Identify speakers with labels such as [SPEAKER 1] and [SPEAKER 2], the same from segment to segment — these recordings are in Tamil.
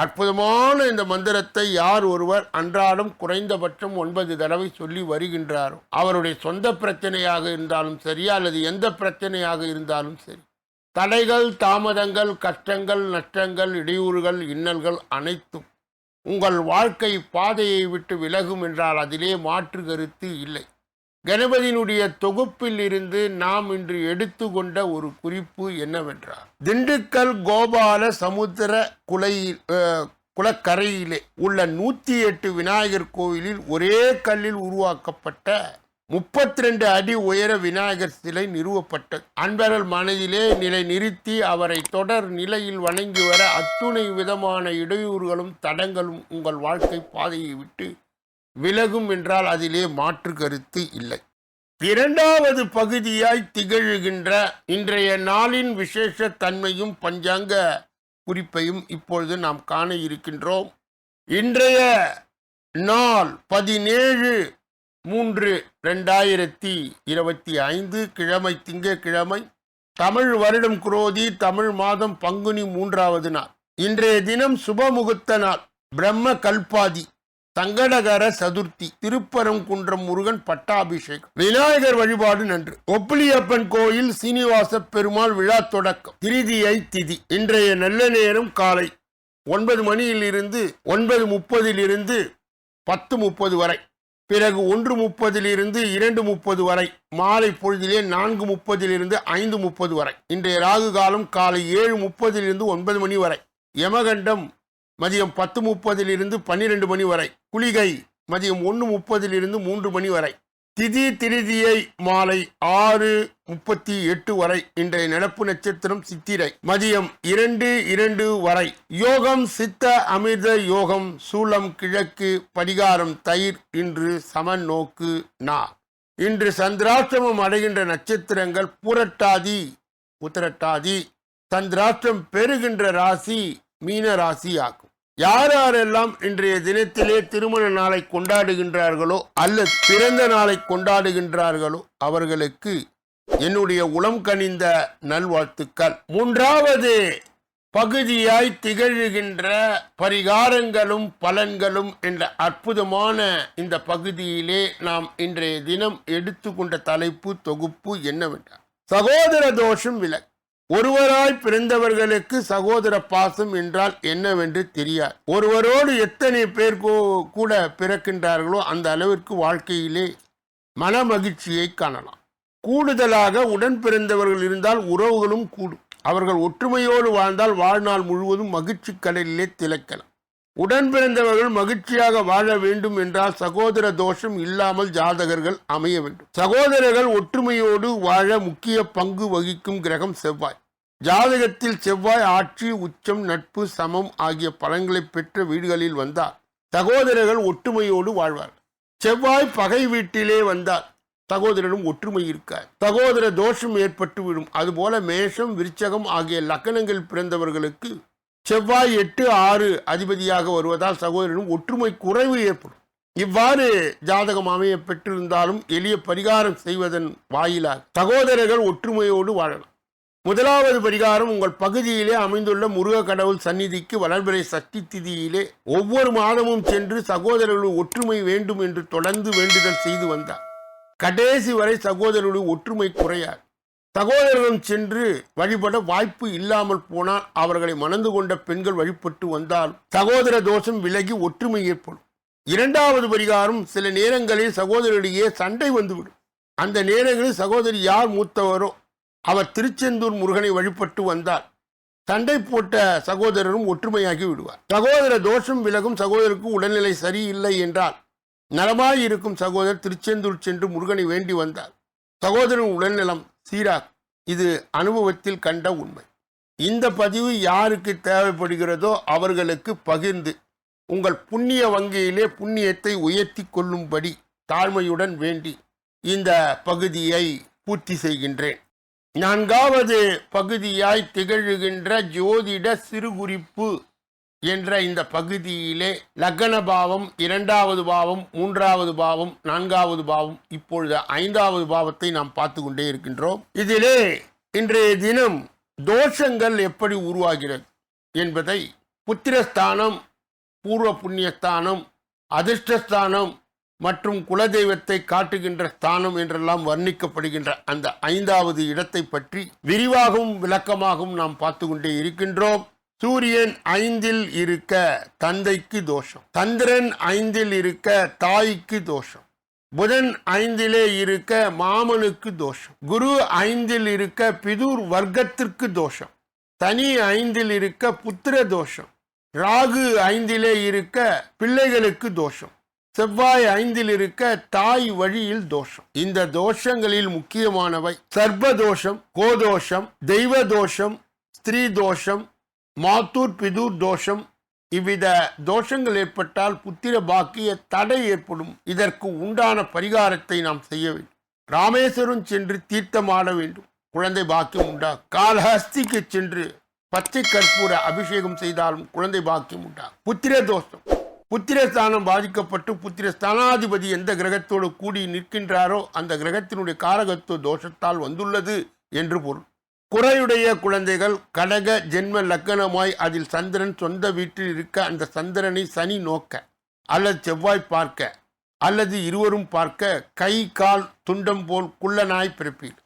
[SPEAKER 1] அற்புதமான இந்த மந்திரத்தை யார் ஒருவர் அன்றாடம் குறைந்தபட்சம் ஒன்பது தடவை சொல்லி வருகின்றாரோ அவருடைய சொந்த பிரச்சனையாக இருந்தாலும் சரி அல்லது எந்த பிரச்சனையாக இருந்தாலும் சரி தடைகள் தாமதங்கள் கஷ்டங்கள் நஷ்டங்கள் இடையூறுகள் இன்னல்கள் அனைத்தும் உங்கள் வாழ்க்கை பாதையை விட்டு விலகும் என்றால் அதிலே மாற்று கருத்து இல்லை. கணபதியினுடைய தொகுப்பில் இருந்து நாம் இன்று எடுத்துக்கொண்ட ஒரு குறிப்பு என்னவென்றால் திண்டுக்கல் கோபால சமுத்திர குலையில் குளக்கரையிலே உள்ள நூற்றி எட்டு விநாயகர் கோயிலில் ஒரே கல்லில் உருவாக்கப்பட்ட முப்பத்தி ரெண்டு அடி உயர விநாயகர் சிலை நிறுவப்பட்டது. அன்பரல் மனதிலே நிலை நிறுத்தி அவரை தொடர் நிலையில் வணங்கி வர அத்துணை விதமான இடையூறுகளும் தடங்களும் உங்கள் வாழ்க்கை பாதையை விட்டு விலகும் என்றால் அதிலே மாற்று கருத்து இல்லை. இரண்டாவது பகுதியாய் திகழ்கின்ற இன்றைய நாளின் விசேஷ தன்மையும் பஞ்சாங்க குறிப்பையும் இப்பொழுது நாம் காண இருக்கின்றோம். இன்றைய நாள் பதினேழு மூன்று ரெண்டாயிரத்தி இருபத்தி ஐந்து கிழமை திங்கக்கிழமை தமிழ் வருடம் குரோதி தமிழ் மாதம் பங்குனி மூன்றாவது நாள். இன்றைய தினம் சுபமுகூர்த்த நாள் பிரம்ம கல்பாதி. சங்கடகர சதுர்த்தி திருப்பரங்குன்றம் முருகன் பட்டாபிஷேகம். விநாயகர் வழிபாடு நன்று. ஒப்பிலியப்பன் கோயில் சீனிவாச பெருமாள் விழா தொடக்கம். திருதியை திதி. இன்றைய நல்ல நேரம் காலை ஒன்பது மணியிலிருந்து ஒன்பது முப்பதிலிருந்து பத்து முப்பது வரை. பிறகு ஒன்று முப்பதிலிருந்து இரண்டு முப்பது வரை. மாலை பொழுதிலே நான்கு முப்பதிலிருந்து ஐந்து முப்பது வரை. இன்றைய ராகு காலம் காலை ஏழு முப்பதிலிருந்து ஒன்பது மணி வரை. யமகண்டம் மதியம் பத்து முப்பதிலிருந்து பன்னிரெண்டு மணி வரை. குளிகை மதியம் ஒன்று முப்பதிலிருந்து மூன்று மணி வரை. திதி திருதியை மாலை ஆறு முப்பத்தி எட்டு வரை இன்றைய நடப்பு நட்சத்திரம் சித்திரை. மதியம் இரண்டு இரண்டு வரை. யோகம் சித்த அமிர்த யோகம் சூலம் கிழக்கு பரிகாரம் தயிர் இன்று சம நோக்கு நா. இன்று சந்திராஷ்டமம் அடைகின்ற நட்சத்திரங்கள் புரட்டாதி உத்திரட்டாதி. சந்திராஷ்டம் பெறுகின்ற ராசி மீன ராசி ஆகும் யார் யாரெல்லாம் இன்றைய தினத்திலே திருமண நாளை கொண்டாடுகின்றார்களோ அல்லது பிறந்த நாளை கொண்டாடுகின்றார்களோ அவர்களுக்கு என்னுடைய உளம் கனிந்த நல்வாழ்த்துக்கள். மூன்றாவது பகுதியாய் திகழ்கின்ற பரிகாரங்களும் பலன்களும் என்ற அற்புதமான இந்த பகுதியிலே நாம் இன்றைய தினம் எடுத்துக்கொண்ட தலைப்பு தொகுப்பு என்னவென்றால் சகோதர தோஷம் விலக்கு ஒருவராய் பிறந்தவர்களுக்கு சகோதர பாசம் என்றால் என்னவென்று தெரியாது. ஒருவரோடு எத்தனை பேர் கூட பிறக்கின்றார்களோ அந்த அளவிற்கு வாழ்க்கையிலே மன மகிழ்ச்சியை காணலாம். கூடுதலாக உடன் பிறந்தவர்கள் இருந்தால் உறவுகளும் கூடும். அவர்கள் ஒற்றுமையோடு வாழ்ந்தால் வாழ்நாள் முழுவதும் மகிழ்ச்சி கடலிலே திளைக்கலாம். உடன் பிறந்தவர்கள் மகிழ்ச்சியாக வாழ வேண்டும் என்றால் சகோதர தோஷம் இல்லாமல் ஜாதகர்கள் அமைய வேண்டும். சகோதரர்கள் ஒற்றுமையோடு வாழ முக்கிய பங்கு வகிக்கும் கிரகம் செவ்வாய். ஜாதகத்தில் செவ்வாய் ஆட்சி உச்சம் நட்பு சமம் ஆகிய பலன்களை பெற்ற வீடுகளில் வந்தால் சகோதரர்கள் ஒற்றுமையோடு வாழ்வார் செவ்வாய் பகை வீட்டிலே வந்தால் சகோதரனும் ஒற்றுமை இருக்கார். சகோதர தோஷம் ஏற்பட்டு விடும் அதுபோல மேஷம் விருச்சகம் ஆகிய லக்கணங்கள் பிறந்தவர்களுக்கு செவ்வாய் எட்டு ஆறு அதிபதியாக வருவதால் சகோதரனும் ஒற்றுமை குறைவு ஏற்படும். இவ்வாறு ஜாதகம் அமைய பெற்றிருந்தாலும் எளிய பரிகாரம் செய்வதன் வாயிலாக சகோதரர்கள் ஒற்றுமையோடு வாழலாம். முதலாவது பரிகாரம் உங்கள் பகுதியிலே அமைந்துள்ள முருக கடவுள் சந்நிதிக்கு வளர்பிறை சக்தி திதியிலே ஒவ்வொரு மாதமும் சென்று சகோதரர்கள் ஒற்றுமை வேண்டும் என்று தொடர்ந்து வேண்டுதல் செய்து வந்தார். கடைசி வரை சகோதரர்களுடைய ஒற்றுமை குறையாது. சகோதரரும் சென்று வழிபட வாய்ப்பு இல்லாமல் போனால் அவர்களை மணந்து கொண்ட பெண்கள் வழிபட்டு வந்தால் சகோதர தோஷம் விலகி ஒற்றுமை ஏற்படும். இரண்டாவது பரிகாரம் சில நேரங்களில் சகோதரரிடையே சண்டை வந்துவிடும். அந்த நேரங்களில் சகோதரி யார் மூத்தவரோ அவர் திருச்செந்தூர் முருகனை வழிபட்டு வந்தார் சண்டை போட்ட சகோதரரும் ஒற்றுமையாகி விடுவார். சகோதர தோஷம் விலகும் சகோதரருக்கு உடல்நிலை சரியில்லை என்றால் நலமாய் இருக்கும் சகோதரர் திருச்செந்தூர் சென்று முருகனை வேண்டி வந்தார். சகோதரன் உடல்நலம் சீரா இது அனுபவத்தில் கண்ட உண்மை. இந்த பதிவு யாருக்கு தேவைப்படுகிறதோ அவர்களுக்கு பகிர்ந்து உங்கள் புண்ணிய வங்கியிலே புண்ணியத்தை உயர்த்தி கொள்ளும்படி தாழ்மையுடன் வேண்டி இந்த பகுதியை பூர்த்தி செய்கின்றேன். நான்காவது பகுதியாய் திகழ்கின்ற ஜோதிட சிறுகுறிப்பு என்ற இந்த பகுதியிலே லக்ன பாவம் இரண்டாவது பாவம் மூன்றாவது பாவம் நான்காவது பாவம் இப்பொழுது ஐந்தாவது பாவத்தை நாம் பார்த்து கொண்டே இருக்கின்றோம். இதிலே இன்றைய தினம் தோஷங்கள் எப்படி உருவாகிறது என்பதை புத்திரஸ்தானம் பூர்வ புண்ணியஸ்தானம் அதிர்ஷ்டஸ்தானம் மற்றும் குலதெய்வத்தை காட்டுகின்ற ஸ்தானம் என்றெல்லாம் வர்ணிக்கப்படுகின்ற அந்த ஐந்தாவது இடத்தை பற்றி விரிவாகவும் விளக்கமாகவும் நாம் பார்த்து கொண்டே இருக்கின்றோம். சூரியன் ஐந்தில் இருக்க தந்தைக்கு தோஷம். சந்திரன் ஐந்தில் இருக்க தாய்க்கு தோஷம். புதன் ஐந்திலே இருக்க மாமனுக்கு தோஷம். குரு ஐந்தில் இருக்க பிதுர் வர்க்கத்திற்கு தோஷம். சனி ஐந்தில் இருக்க புத்திர தோஷம். ராகு ஐந்திலே இருக்க பிள்ளைகளுக்கு தோஷம். செவ்வாய் ஐந்தில் இருக்க தாய் வழியில் தோஷம். இந்த தோஷங்களில் முக்கியமானவை சர்ப தோஷம் கோதோஷம் தெய்வ தோஷம் ஸ்திரீ தோஷம் மாத்தூர் பிதூர் தோஷம். இவ்வித தோஷங்கள் ஏற்பட்டால் புத்திர பாக்கிய தடை ஏற்படும். இதற்கு உண்டான பரிகாரத்தை நாம் செய்ய வேண்டும். ராமேஸ்வரம் சென்று தீர்த்தமாட வேண்டும். குழந்தை பாக்கியம் உண்டாகும் காலஹஸ்திக்கு சென்று பச்சை கற்பூர அபிஷேகம் செய்தாலும் குழந்தை பாக்கியம் உண்டாகும் புத்திர தோஷம். புத்திரஸ்தானம் பாதிக்கப்பட்டு புத்திர ஸ்தானாதிபதி எந்த கிரகத்தோடு கூடி நிற்கின்றாரோ அந்த கிரகத்தினுடைய காரகத்துவ தோஷத்தால் வந்துள்ளது என்று பொருள். குறையுடைய குழந்தைகள் கடக ஜென்ம லக்கணமாய் அதில் சந்திரன் சொந்த வீட்டில் இருக்க அந்த சந்திரனை சனி நோக்க அல்லது செவ்வாய் பார்க்க அல்லது இருவரும் பார்க்க கை கால் துண்டம் போல் குள்ளனாய் பிறப்பீர்.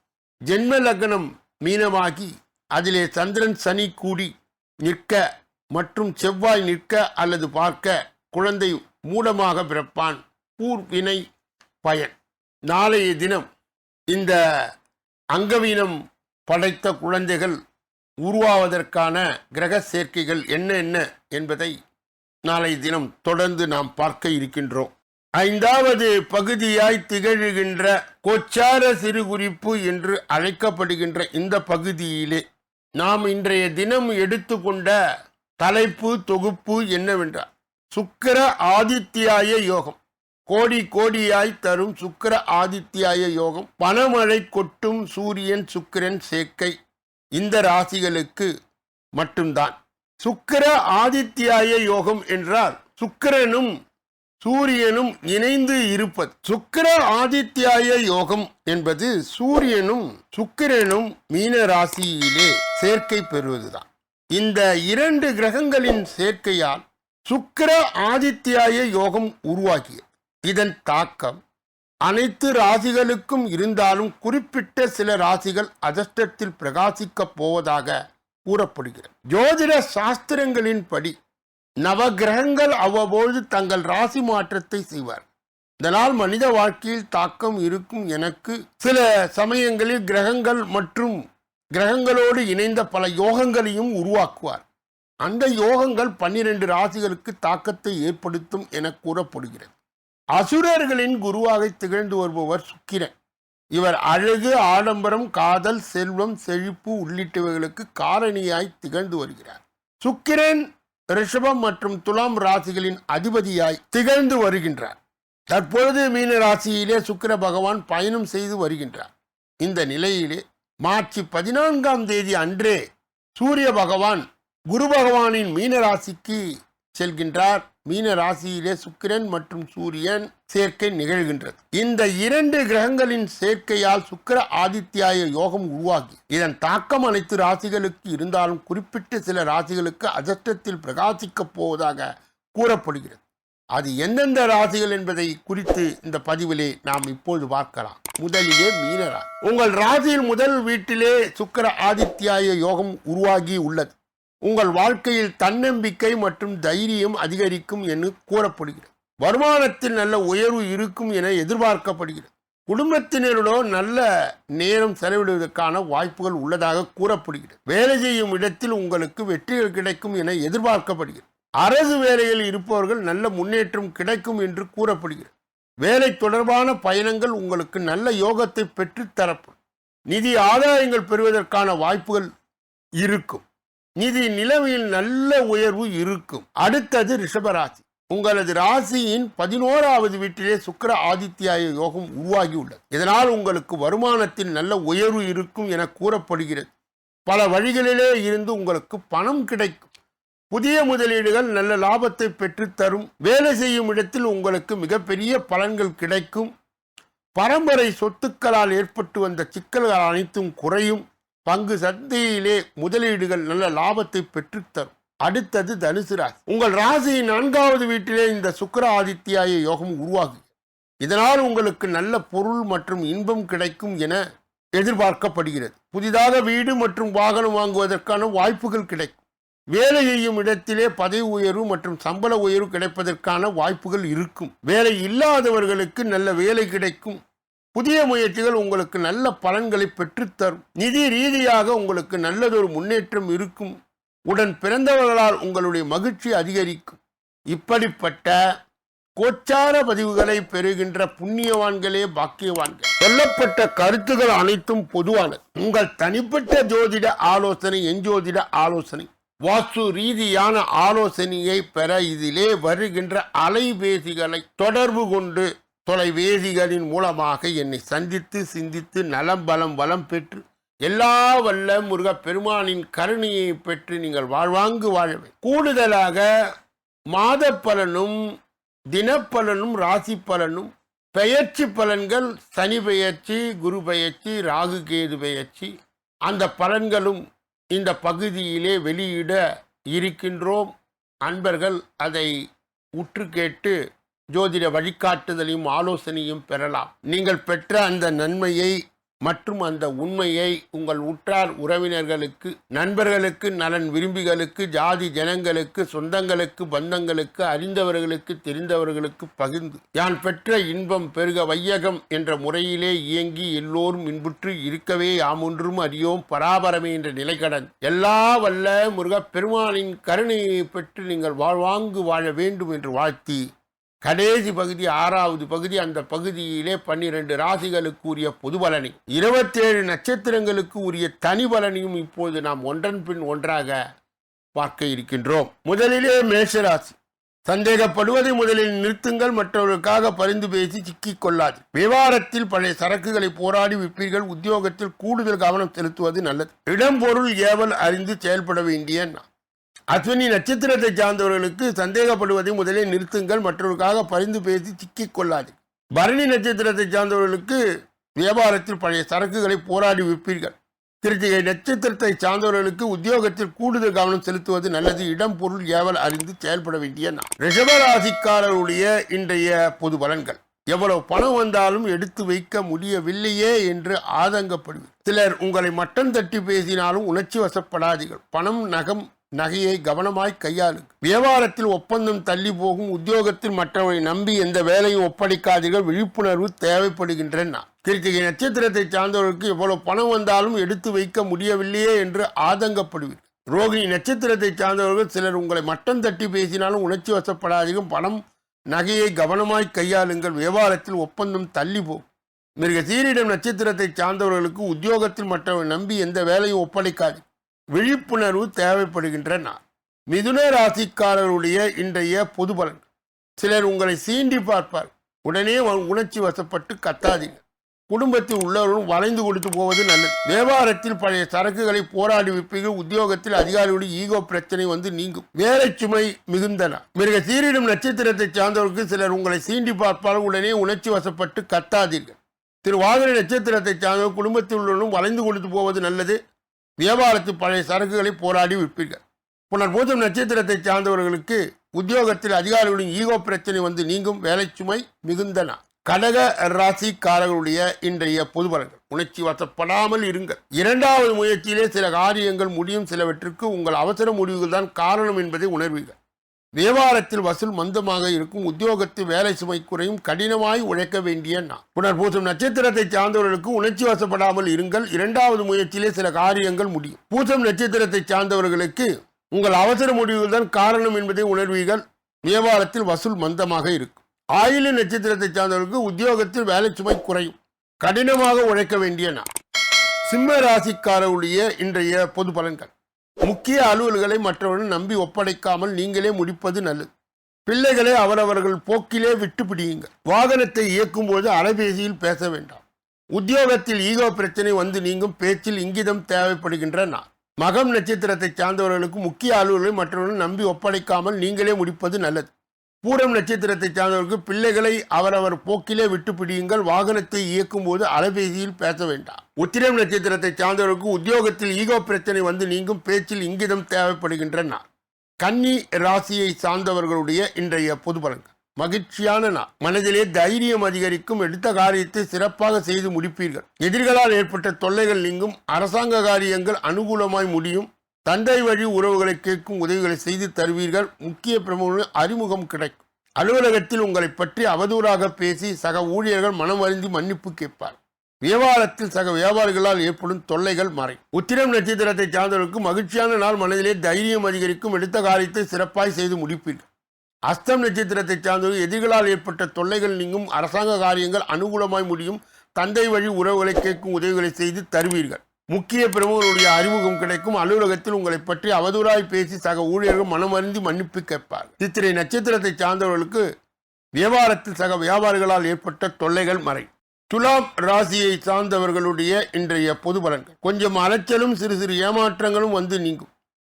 [SPEAKER 1] ஜென்ம லக்னம் மீனமாகி அதிலே சந்திரன் சனி கூடி நிற்க மற்றும் செவ்வாய் நிற்க அல்லது பார்க்க குழந்தை மூலமாக பிறப்பான். பூர்வினை பயன். நாளைய தினம் இந்த அங்கவீனம் படைத்த குழந்தைகள் உருவாவதற்கான கிரக சேர்க்கைகள் என்ன என்ன என்பதை நாளை தினம் தொடர்ந்து நாம் பார்க்க இருக்கின்றோம். ஐந்தாவது பகுதியாய் திகழ்கின்ற கோச்சார சிறுகுறிப்பு என்று அழைக்கப்படுகின்ற இந்த பகுதியிலே நாம் இன்றைய தினம் எடுத்துக்கொண்ட தலைப்பு தொகுப்பு என்னவென்றால் சுக்கிர ஆதித்யாய யோகம். கோடி கோடியாய் தரும் சுக்கிர ஆதித்யாய யோகம். பணமழை கொட்டும் சூரியன் சுக்கிரன் சேர்க்கை. இந்த ராசிகளுக்கு மட்டும்தான். சுக்கர ஆதித்யாய யோகம் என்றால் சுக்கிரனும் சூரியனும் இணைந்து இருப்பது. சுக்கர ஆதித்யாய யோகம் என்பது சூரியனும் சுக்கிரனும் மீன ராசியிலே சேர்க்கை பெறுவதுதான். இந்த இரண்டு கிரகங்களின் சேர்க்கையால் சுக்கர ஆதித்யாய யோகம் உருவாகியது. இதன் தாக்கம் அனைத்து ராசிகளுக்கும் இருந்தாலும் குறிப்பிட்ட சில ராசிகள் அதிர்ஷ்டத்தில் பிரகாசிக்கப் போவதாக கூறப்படுகிறது. ஜோதிட சாஸ்திரங்களின்படி நவகிரகங்கள் அவ்வப்பொழுது தங்கள் ராசி மாற்றத்தை செய்வார். இதனால் மனித வாழ்க்கையில் தாக்கம் இருக்கும் எனக்கு சில சமயங்களில் கிரகங்கள் மற்றும் கிரகங்களோடு இணைந்த பல யோகங்களையும் உருவாக்குவார். அந்த யோகங்கள் பன்னிரண்டு ராசிகளுக்கு தாக்கத்தை ஏற்படுத்தும் என கூறப்படுகிறது. அசுரர்களின் குருவாக திகழ்ந்து வருபவர் சுக்கிரன். இவர் அழகு ஆடம்பரம் காதல் செல்வம் செழிப்பு உள்ளிட்டவைகளுக்கு காரணியாய் திகழ்ந்து வருகிறார். சுக்கிரன் ரிஷபம் மற்றும் துலாம் ராசிகளின் அதிபதியாய் திகழ்ந்து வருகின்றார். தற்பொழுது மீன ராசியிலே சுக்கிர பகவான் பயணம் செய்து வருகின்றார். இந்த நிலையிலே மார்ச் பதினான்காம் தேதி அன்றே சூரிய பகவான் குரு பகவானின் மீன ராசிக்கு செல்கின்றார். மீன ராசியிலே சுக்கிரன் மற்றும் சூரியன் சேர்க்கை நிகழ்கின்றது. இந்த இரண்டு கிரகங்களின் சேர்க்கையால் சுக்கிர ஆதித்யாய யோகம் உருவாகி இதன் தாக்கம் அனைத்து ராசிகளுக்கு இருந்தாலும் குறிப்பிட்ட சில ராசிகளுக்கு அதிர்ஷ்டத்தில் பிரகாசிக்கப் போவதாக கூறப்படுகிறது. அது எந்தெந்த ராசிகள் என்பதை குறித்து இந்த பதிவிலே நாம் இப்போது பார்க்கலாம். முதலிலே மீனராசி உங்கள் ராசியில் முதல் வீட்டிலே சுக்கர ஆதித்யாய யோகம் உருவாகி உள்ளது. உங்கள் வாழ்க்கையில் தன்னம்பிக்கை மற்றும் தைரியம் அதிகரிக்கும் என்று கூறப்படுகிறது. வருமானத்தில் நல்ல உயர்வு இருக்கும் என எதிர்பார்க்கப்படுகிறது. குடும்பத்தினருடோ நல்ல நேரம் செலவிடுவதற்கான வாய்ப்புகள் உள்ளதாக கூறப்படுகிறது. வேலை செய்யும் இடத்தில் உங்களுக்கு வெற்றிகள் கிடைக்கும் என எதிர்பார்க்கப்படுகிறது. அரசு வேலையில் இருப்பவர்கள் நல்ல முன்னேற்றம் கிடைக்கும் என்று கூறப்படுகிறது. வேலை தொடர்பான பயணங்கள் உங்களுக்கு நல்ல யோகத்தை பெற்றுத்தரப்படும் நிதி ஆதாயங்கள் பெறுவதற்கான வாய்ப்புகள் இருக்கும். நிதி நிலவையில் நல்ல உயர்வு இருக்கும். அடுத்தது ரிஷபராசி. உங்களது ராசியின் பதினோராவது வீட்டிலே சுக்கர ஆதித்யாய யோகம் உருவாகியுள்ளது. இதனால் உங்களுக்கு வருமானத்தில் நல்ல உயர்வு இருக்கும் என கூறப்படுகிறது. பல வழிகளிலே இருந்து உங்களுக்கு பணம் கிடைக்கும். புதிய முதலீடுகள் நல்ல லாபத்தை பெற்றுத்தரும். வேலை செய்யும் இடத்தில் உங்களுக்கு மிகப்பெரிய பலன்கள் கிடைக்கும். பரம்பரை சொத்துக்களால் ஏற்பட்டு வந்த சிக்கல்கள் அனைத்தும் குறையும். பங்கு சந்தையிலே முதலீடுகள் நல்ல லாபத்தை பெற்றுத்தரும். அடுத்தது தனுசு ராசி. உங்கள் ராசியின் நான்காவது வீட்டிலே இந்த சுக்கர ஆதித்யாய யோகம் உருவாகும் இதனால் உங்களுக்கு நல்ல பொருள் மற்றும் இன்பம் கிடைக்கும் என எதிர்பார்க்கப்படுகிறது. புதிதாக வீடு மற்றும் வாகனம் வாங்குவதற்கான வாய்ப்புகள் கிடைக்கும். வேலை செய்யும் இடத்திலே பதவி உயர்வு மற்றும் சம்பள உயர்வு கிடைப்பதற்கான வாய்ப்புகள் இருக்கும். வேலை இல்லாதவர்களுக்கு நல்ல வேலை கிடைக்கும். புதிய முயற்சிகள் உங்களுக்கு நல்ல பலன்களை பெற்றுத்தரும். நிதி ரீதியாக உங்களுக்கு நல்லதொரு முன்னேற்றம் இருக்கும். உடன் பிறந்தவர்களால் உங்களுடைய மகிழ்ச்சி அதிகரிக்கும். இப்படிப்பட்ட கோச்சார பதிவுகளை பெறுகின்ற புண்ணியவான்களே பாக்கியவான்கள். சொல்லப்பட்ட கருத்துகள் அனைத்தும் பொதுவானது. உங்கள் தனிப்பட்ட ஜோதிட ஆலோசனை எஞ்சோதிட ஆலோசனை. வாஸ்து ரீதியான ஆலோசனையை பெற இதிலே வருகின்ற அலைபேசிகளை தொடர்பு கொண்டு தொலைவேதிகளின் மூலமாக என்னை சந்தித்து சிந்தித்து நலம் பலம் வளம் பெற்று எல்லா வல்ல முருகப் பெருமானின் கருணையை பெற்று நீங்கள் வாழ்வாங்கு வாழவே கூடுதலாக மாத பலனும் தினப்பலனும் ராசி பலனும் பெயர்ச்சி பலன்கள் சனி பெயர்ச்சி குரு பெயர்ச்சி ராகு கேது பெயர்ச்சி அந்த பலன்களும் இந்த பகுதியிலே வெளியிட இருக்கின்றோம். அன்பர்கள் அதை உற்று கேட்டு ஜோதிட வழிகாட்டுதலையும் ஆலோசனையும் பெறலாம். நீங்கள் பெற்ற அந்த நன்மையை மற்றும் அந்த உண்மையை உங்கள் உற்றார் உறவினர்களுக்கு நண்பர்களுக்கு நலன் விரும்பிகளுக்கு ஜாதி ஜனங்களுக்கு சொந்தங்களுக்கு பந்தங்களுக்கு அறிந்தவர்களுக்கு தெரிந்தவர்களுக்கு பகிர்ந்து யான் பெற்ற இன்பம் பெருக வையகம் என்ற முறையிலே இயங்கி எல்லோரும் இன்புற்று இருக்கவே யாமொன்றும் அறியோம் பராபரமே என்ற நிலை எல்லா வல்ல முருக பெருமானின் கருணையை பெற்று நீங்கள் வாழ்வாங்கு வாழ வேண்டும் என்று வாழ்த்தி கடைசி பகுதி ஆறாவது பகுதி அந்த பகுதியிலே பன்னிரண்டு ராசிகளுக்கு உரிய பொது பலனை. இருபத்தேழு நட்சத்திரங்களுக்கு உரிய தனி பலனையும் இப்போது நாம் ஒன்றன் பின் ஒன்றாக பார்க்க இருக்கின்றோம். முதலிலே மேஷராசி. சந்தேகப்படுவதை முதலில் நிறுத்துங்கள் மற்றவர்களுக்காக பரிந்து பேசி சிக்கிக் கொள்ளாது. விவகாரத்தில் பழைய சரக்குகளை போராடி விற்பீர்கள் உத்தியோகத்தில் கூடுதல் கவனம் செலுத்துவது நல்லது. இடம் பொருள் ஏவல் அறிந்து செயல்பட வேண்டிய நான். அஸ்வினி நட்சத்திரத்தை சார்ந்தவர்களுக்கு சந்தேகப்படுவதை முதலில் நிறுத்துங்கள் மற்றவர்களுக்காக பரிந்து பேசி சிக்கிக் கொள்ளாது. பரணி நட்சத்திரத்தை சார்ந்தவர்களுக்கு வியாபாரத்தில் பழைய சரக்குகளை போராடி விற்பீர்கள். திருச்சிகை நட்சத்திரத்தை சார்ந்தவர்களுக்கு உத்தியோகத்தில் கூடுதல் கவனம் செலுத்துவது நல்லது. இடம் பொருள் ஏவல் அறிந்து செயல்பட வேண்டிய நான். ரிஷபராசிக்காரருடைய இன்றைய பொது பலன்கள். எவ்வளவு பணம் வந்தாலும் எடுத்து வைக்க முடியவில்லையே என்று ஆதங்கப்படுவீர் சிலர் உங்களை மட்டம் தட்டி பேசினாலும் உணர்ச்சி வசப்படாதீர்கள். பணம் நகம் நகையை கவனமாய் கையாளு. வியாபாரத்தில் ஒப்பந்தம் தள்ளி போகும் உத்தியோகத்தில் மற்றவரை நம்பி எந்த வேலையும் ஒப்படைக்காதீர்கள் விழிப்புணர்வு தேவைப்படுகின்றன. கிருத்திகை நட்சத்திரத்தை சார்ந்தவர்களுக்கு எவ்வளவு பணம் வந்தாலும் எடுத்து வைக்க முடியவில்லையே என்று ஆதங்கப்படுவீர் ரோகிணி நட்சத்திரத்தை சார்ந்தவர்கள் சிலர் உங்களை மட்டம் தட்டி பேசினாலும் உணர்ச்சி வசப்படாதீர்கள் பணம் நகையை கவனமாய் கையாளுங்கள் வியாபாரத்தில் ஒப்பந்தம் தள்ளி போகும் மிருக சீரிடம் நட்சத்திரத்தை சார்ந்தவர்களுக்கு உத்தியோகத்தில் மற்றவரை நம்பி எந்த வேலையும் ஒப்படைக்காது விழிப்புணர்வு தேவைப்படுகின்ற நாள். மிதுன ராசிக்காரருடைய இன்றைய பொது பலன் சிலர் உங்களை சீண்டி பார்ப்பார். உடனே உணர்ச்சி வசப்பட்டு கத்தாதீங்க. குடும்பத்தில் உள்ளவர்களும் வளைந்து கொடுத்து போவது நல்லது. வியாபாரத்தில் பழைய சரக்குகளை போராடி விற்பீர்கள். உத்தியோகத்தில் அதிகாரிகளுடைய ஈகோ பிரச்சனை வந்து நீங்கும். வேலை சுமை மிகுந்தன மிருக சீரிடும் நட்சத்திரத்தை சார்ந்தவர்களுக்கு சிலர் உங்களை சீண்டி பார்ப்பால் உடனே உணர்ச்சி வசப்பட்டு கத்தாதீர்கள். திரு வாகன நட்சத்திரத்தை சார்ந்தவர் குடும்பத்தில் உள்ளவர்களும் வளைந்து கொடுத்து போவது நல்லது. வியாபாரத்தில் பழைய சரக்குகளை போராடி விற்பீர்கள். புனர்பூசம் நட்சத்திரத்தை சார்ந்தவர்களுக்கு உத்தியோகத்தில் அதிகாரிகளின் ஈகோ பிரச்சனை வந்து நீங்கும் வேலை சுமை மிகுந்தன. கடக ராசிக்காரர்களுடைய இன்றைய பொது பலன்கள். உணர்ச்சி வசப்படாமல் இருங்கள். இரண்டாவது முயற்சியிலே சில காரியங்கள் முடியும் சிலவற்றிற்கு உங்கள் அவசர முடிவுகள் தான் காரணம் என்பதை உணர்வீர்கள். வியாபாரத்தில் வசூல் மந்தமாக இருக்கும் உத்தியோகத்தில் வேலை சுமை குறையும் கடினமாய் உழைக்க வேண்டிய நான் புனர்பூசம் நட்சத்திரத்தை சார்ந்தவர்களுக்கு உணர்ச்சி வசப்படாமல் இருங்கள். இரண்டாவது முயற்சியிலே சில காரியங்கள் முடியும். பூசம் நட்சத்திரத்தை சார்ந்தவர்களுக்கு உங்கள் அவசர முடிவுகள் தான் காரணம் என்பதை உணர்வீர்கள். வியாபாரத்தில் வசூல் மந்தமாக இருக்கும். ஆயுள நட்சத்திரத்தை சார்ந்தவர்களுக்கு உத்தியோகத்தில் வேலை சுமை குறையும். கடினமாக உழைக்க வேண்டிய நான் சிம்ம ராசிக்காரருடைய இன்றைய பொது பலன்கள். முக்கிய அலுவல்களை மற்றவர்கள் நம்பி ஒப்படைக்காமல் நீங்களே முடிப்பது நல்லது. பிள்ளைகளை அவரவர்கள் போக்கிலே விட்டு பிடியுங்க வாகனத்தை இயக்கும் போது அலைபேசியில் பேச வேண்டாம். உத்தியோகத்தில் ஈகோ பிரச்சனை வந்து நீங்கும் பேச்சில் இங்கிதம் தேவைப்படுகின்ற நான் மகம் நட்சத்திரத்தை சார்ந்தவர்களுக்கு முக்கிய அலுவல்களை மற்றவர்கள் நம்பி ஒப்படைக்காமல் நீங்களே முடிப்பது நல்லது. பூரம் நட்சத்திரத்தை சார்ந்தவருக்கு பிள்ளைகளை அவரவர் போக்கிலே விட்டு பிடியுங்கள். வாகனத்தை இயக்கும் போது அலைபேசியில் பேச வேண்டாம். உத்திரம் நட்சத்திரத்தை சார்ந்தவர்களுக்கு உத்தியோகத்தில் ஈகோ பிரச்சனை வந்து நீங்கும் பேச்சில் இங்கிதம் தேவைப்படுகின்ற கன்னி ராசியை சார்ந்தவர்களுடைய இன்றைய பொது பலன்கள். மகிழ்ச்சியான நாள். மனதிலே தைரியம் அதிகரிக்கும். எடுத்த காரியத்தை சிறப்பாக செய்து முடிப்பீர்கள். எதிர்களால் ஏற்பட்ட தொல்லைகள் நீங்கும். அரசாங்க காரியங்கள் அனுகூலமாய் முடியும். தந்தை வழி உறவுகளை கேட்கும் உதவிகளை செய்து தருவீர்கள். முக்கிய பிரமுகர்கள் அறிமுகம் கிடைக்கும். அலுவலகத்தில் உங்களை பற்றி அவதூறாக பேசி சக ஊழியர்கள் மனம் அறிந்து மன்னிப்பு கேட்பார். வியாபாரத்தில் சக வியாபாரிகளால் ஏற்படும் தொல்லைகள் மறை. உத்திரம் நட்சத்திரத்தை சார்ந்தவர்களுக்கு மகிழ்ச்சியான நாள் மனதிலே தைரியம் அதிகரிக்கும். எடுத்த காரியத்தை சிறப்பாய் செய்து முடிப்பீர்கள். அஸ்தம் நட்சத்திரத்தை சார்ந்தவர்கள் எதிர்களால் ஏற்பட்ட தொல்லைகள் நீங்கும். அரசாங்க காரியங்கள் அனுகூலமாய் முடியும். தந்தை வழி உறவுகளை கேட்கும் உதவிகளை செய்து தருவீர்கள். முக்கிய பிரமுகர்களுடைய அறிமுகம் கிடைக்கும். அலுவலகத்தில் உங்களை பற்றி அவதூறாய் பேசி சக ஊழியர்கள் மனமருந்தி மன்னிப்பு கேட்பார். சித்திரை நட்சத்திரத்தை சார்ந்தவர்களுக்கு வியாபாரத்தில் சக வியாபாரிகளால் ஏற்பட்ட தொல்லைகள் மறை. துலாம் ராசியை சார்ந்தவர்களுடைய இன்றைய பொது பலன்கள். கொஞ்சம் அலைச்சலும் சிறு சிறு ஏமாற்றங்களும் வந்து நீங்கும்.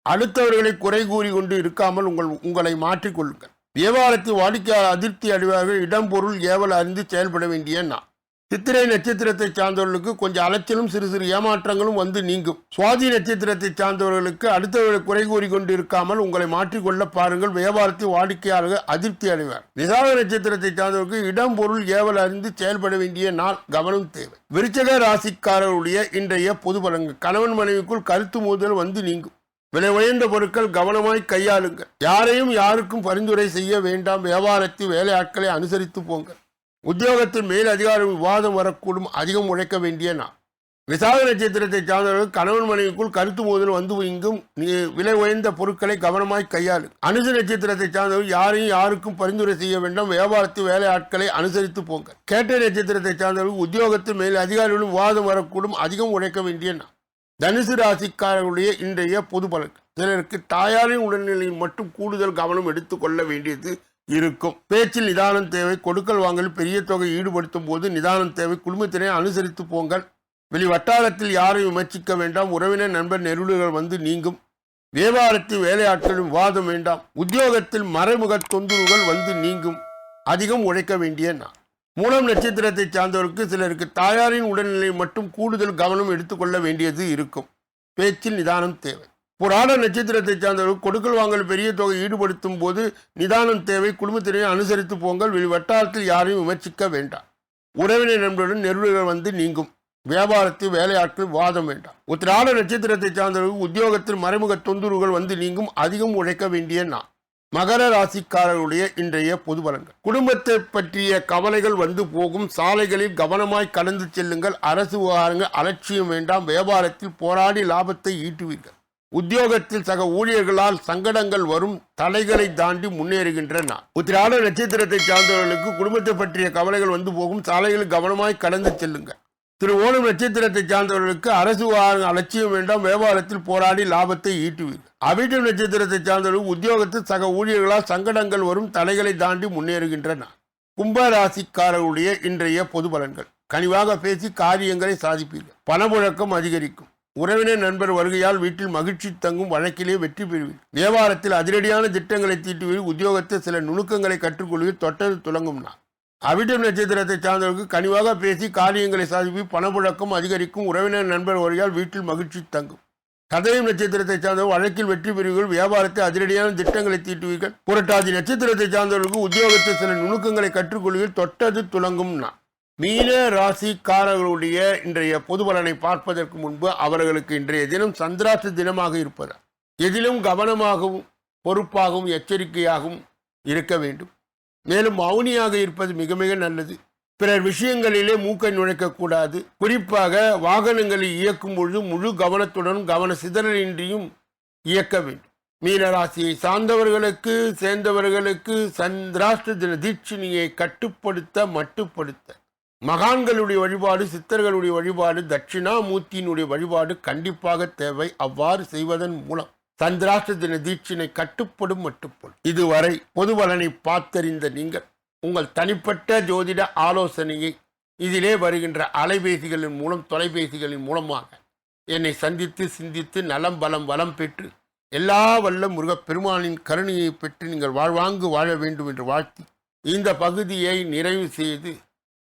[SPEAKER 1] அடுத்தவர்களை குறை கூறி கொண்டு இருக்காமல் உங்கள் உங்களை மாற்றிக்கொள்ளுங்கள் வியாபாரத்தில் வாடிக்கையாளர் அதிருப்தி அடைவார்கள். இடம் பொருள் ஏவல் அறிந்து செயல்பட வேண்டிய நான் சித்திரை நட்சத்திரத்தை சார்ந்தவர்களுக்கு கொஞ்சம் அலைச்சலும் சிறு சிறு ஏமாற்றங்களும் வந்து நீங்கும். சுவாதி நட்சத்திரத்தை சார்ந்தவர்களுக்கு அடுத்தவர்களை குறை கூறி கொண்டு இருக்காமல் உங்களை மாற்றிக்கொள்ள பாருங்கள். வியாபாரத்தை வாடிக்கையாளர்கள் அதிருப்தி அடைவார். விசாக நட்சத்திரத்தை சார்ந்தவர்களுக்கு இடம் பொருள் ஏவல் அறிந்து செயல்பட வேண்டிய நாள் கவனம் தேவை. விருச்சக ராசிக்காரருடைய இன்றைய பொது பலன்கள். கணவன் மனைவிக்குள் கருத்து மோதல் வந்து நீங்கும். விலை உயர்ந்த பொருட்கள் கவனமாய் கையாளுங்கள். யாரையும் யாருக்கும் பரிந்துரை செய்ய வேண்டாம். வியாபாரத்தை வேலையாட்களை அனுசரித்து போங்கள். உத்தியோகத்தில் மேல் அதிகாரி விவாதம் வரக்கூடும் அதிகம் உழைக்க வேண்டிய நான் விசாக நட்சத்திரத்தை சார்ந்தவர்கள் கணவன் மனைவிக்குள் கருத்து மோதல் வந்து இங்கும் விலை உயர்ந்த பொருட்களை கவனமாய் கையாளு. அனுச நட்சத்திரத்தை சார்ந்தவர்கள் யாரையும் யாருக்கும் பரிந்துரை செய்ய வேண்டாம். வியாபாரத்து வேலை ஆட்களை அனுசரித்து போங்க. கேட்ட நட்சத்திரத்தை சார்ந்தவர்கள் உத்தியோகத்தில் மேல் அதிகாரிகளும் விவாதம் வரக்கூடும் அதிகம் உழைக்க வேண்டிய நான் தனுசு ராசிக்காரர்களுடைய இன்றைய பொது பலன் சிலருக்கு தாயாரின் உடல்நிலையில் மட்டும் கூடுதல் கவனம் எடுத்துக்கொள்ள வேண்டியது இருக்கும். பேச்சில் நிதானம் தேவை. கொடுக்கல் வாங்கல் பெரிய தொகை ஈடுபடுத்தும் போது நிதானம் தேவை. குடும்பத்தினை அனுசரித்து போங்கள். வெளி வட்டாரத்தில் யாரையும் விமர்சிக்க வேண்டாம். உறவினர் நண்பர் நெருடுகள் வந்து நீங்கும். வியாபாரத்தில் வேலையாட்களும் வாதம் வேண்டாம். உத்தியோகத்தில் மறைமுக தொந்தரவுகள் வந்து நீங்கும். அதிகம் உழைக்க வேண்டிய நான் மூலம் நட்சத்திரத்தை சார்ந்தவருக்கு சிலருக்கு தாயாரின் உடல்நிலை மட்டும் கூடுதல் கவனம் எடுத்துக்கொள்ள வேண்டியது இருக்கும். பேச்சில் நிதானம் தேவை. புராண நட்சத்திரத்தை சார்ந்தவர்கள் கொடுக்கல் வாங்கல் பெரிய தொகை ஈடுபடுத்தும் போது நிதானம் தேவை குடும்பத்தினரை அனுசரித்து போங்கள். வெளி வட்டாரத்தில் யாரையும் விமர்சிக்க வேண்டாம். உறவினர் நண்பருடன் நெருடுகள் வந்து நீங்கும். வியாபாரத்தில் வேலையாட்கள் வாதம் வேண்டாம். உத்திராட நட்சத்திரத்தை சார்ந்தவர்கள் உத்தியோகத்தில் மறைமுக தொந்தரவுகள் வந்து நீங்கும். அதிகம் உழைக்க வேண்டிய நான் மகர ராசிக்காரர்களுடைய இன்றைய பொது பலன்கள். குடும்பத்தை பற்றிய கவலைகள் வந்து போகும். சாலைகளில் கவனமாய் கடந்து செல்லுங்கள். அரசு விவகாரங்கள் அலட்சியம் வேண்டாம். வியாபாரத்தில் போராடி லாபத்தை ஈட்டுவீர்கள். உத்தியோகத்தில் சக ஊழியர்களால் சங்கடங்கள் வரும் தடைகளை தாண்டி முன்னேறுகின்ற நான் உத்திராட நட்சத்திரத்தை சார்ந்தவர்களுக்கு குடும்பத்தை பற்றிய கவலைகள் வந்து போகும். சாலைகளில் கவனமாய் கடந்து செல்லுங்கள். திரு ஓணம் நட்சத்திரத்தை சார்ந்தவர்களுக்கு அரசு அலட்சியம் வேண்டாம். வியாபாரத்தில் போராடி லாபத்தை ஈட்டுவீர்கள். அவிட்டம் நட்சத்திரத்தை சார்ந்தவர்கள் உத்தியோகத்தில் சக ஊழியர்களால் சங்கடங்கள் வரும் தடைகளை தாண்டி முன்னேறுகின்றன. கும்பராசிக்காரர்களுடைய இன்றைய பொது பலன்கள். கனிவாக பேசி காரியங்களை சாதிப்பீர்கள். பணமுழக்கம் அதிகரிக்கும். உறவினர் நண்பர் வருகையால் வீட்டில் மகிழ்ச்சி தங்கும் வழக்கிலே வெற்றி பெறுவீர். வியாபாரத்தில் அதிரடியான திட்டங்களை தீட்டுவீர். உத்தியோகத்தில் சில நுணுக்கங்களை கற்றுக்கொள்வீர். தொட்டது துலங்கும் நான் அவிட்டம் நட்சத்திரத்தை சார்ந்தவர்களுக்கு கனிவாக பேசி காரியங்களை சாதிப்பி பணப்புழக்கம் அதிகரிக்கும். உறவினர் நண்பர் வருகையால் வீட்டில் மகிழ்ச்சி தங்கும். கதையும் நட்சத்திரத்தை சார்ந்தவர் வழக்கில் வெற்றி பெறுவீர்கள். வியாபாரத்தை அதிரடியான திட்டங்களை தீட்டுவீர்கள். புரட்டாதி நட்சத்திரத்தை சார்ந்தவர்களுக்கு உத்தியோகத்தில் சில நுணுக்கங்களை கற்றுக்கொள்வீர்கள். தொட்டது துலங்கும் நான் மீன ராசிக்காரர்களுடைய இன்றைய பொது பலனை பார்ப்பதற்கு முன்பு அவர்களுக்கு இன்றைய தினம் சந்திராஷ்ட தினமாக இருப்பதால் எதிலும் கவனமாகவும் பொறுப்பாகவும் எச்சரிக்கையாகவும் இருக்க வேண்டும். மேலும் மௌனியாக இருப்பது மிக மிக நல்லது. பிறர் விஷயங்களிலே மூக்கை நுழைக்கக்கூடாது. குறிப்பாக வாகனங்களை இயக்கும் பொழுது முழு கவனத்துடனும் கவன சிதறலின்றியும் இயக்க வேண்டும். மீனராசியை சார்ந்தவர்களுக்கு சேர்ந்தவர்களுக்கு சந்திராஷ்ட தின தீட்சிணியை கட்டுப்படுத்த மட்டுப்படுத்த. மகான்களுடைய வழிபாடு சித்தர்களுடைய வழிபாடு தட்சிணாமூர்த்தியினுடைய வழிபாடு கண்டிப்பாக தேவை. அவ்வாறு செய்வதன் மூலம் சந்திராஷ்ட தின தீட்சினை கட்டுப்படும் மட்டுப்படும் இதுவரை பொதுவலனை பார்த்தறிந்த நீங்கள் உங்கள் தனிப்பட்ட ஜோதிட ஆலோசனையை இதிலே வருகின்ற அலைபேசிகளின் மூலம் தொலைபேசிகளின் மூலமாக என்னை சந்தித்து சிந்தித்து நலம் பலம் வளம் பெற்று எல்லா வல்ல முருகப் பெருமானின் கருணையை பெற்று நீங்கள் வாழ்வாங்கு வாழ வேண்டும் என்று வாழ்த்தி இந்த பகுதியை நிறைவு செய்து